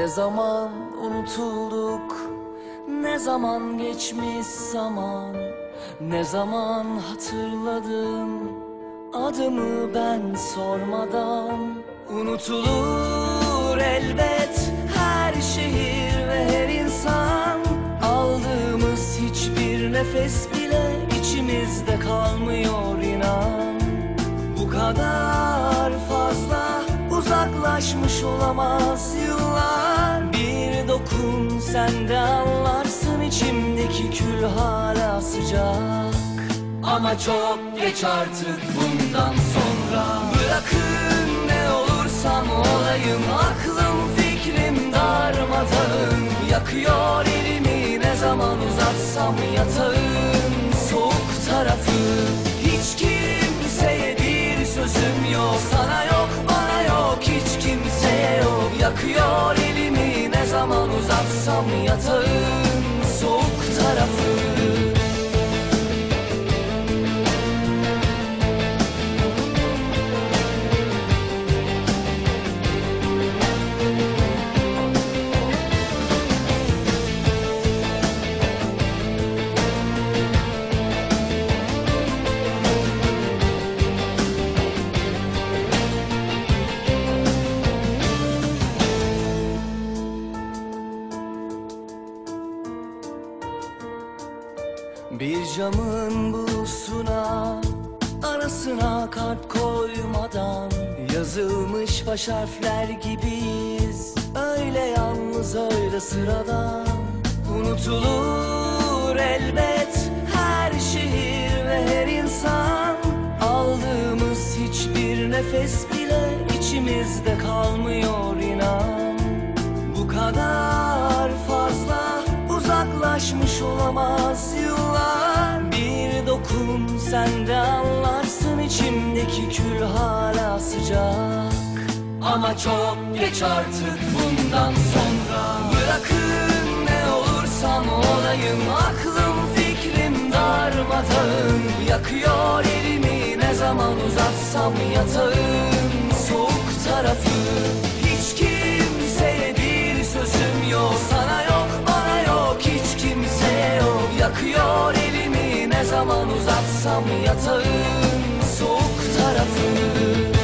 Ne zaman unutulduk Ne zaman geçmiş zaman Ne zaman hatırladın Adımı ben sormadan. Unutulur elbet Her şehir ve her insan. Aldığımız hiçbir nefes bile içimizde kalmıyor inan. Bu kadar uzaklaşmış olamaz yıllar. Bir dokun sen de anlarsın içimdeki kül hala sıcak. Ama çok geç artık bundan sonra. Bırakın ne olursam olayım aklım fikrim darmadağın. Yakıyor elimi ne zaman uzatsam yatağın. Soğuk tarafı Hiç kimseye Yakıyor elimi ne zaman uzatsam yatağın soğuk tarafı Bir camın bulusuna Arasına kalp koymadan Yazılmış baş harfler gibiyiz. Öyle yalnız öyle sıradan. Unutulur elbet Her şehir ve her insan. Aldığımız hiçbir nefes bile içimizde kalmıyor inan. Bu kadar fazla uzaklaşmış olamaz sen de anlarsın içimdeki kül hala sıcak. Ama çok geç artık bundan sonra. Bırakın ne olursam olayım aklım fikrim darmadağın. Yakıyor elimi ne zaman uzatsam yatağın. Soğuk tarafı Hiç kimseye bir sözüm yok zaman uzatsam yatağın soğuk tarafını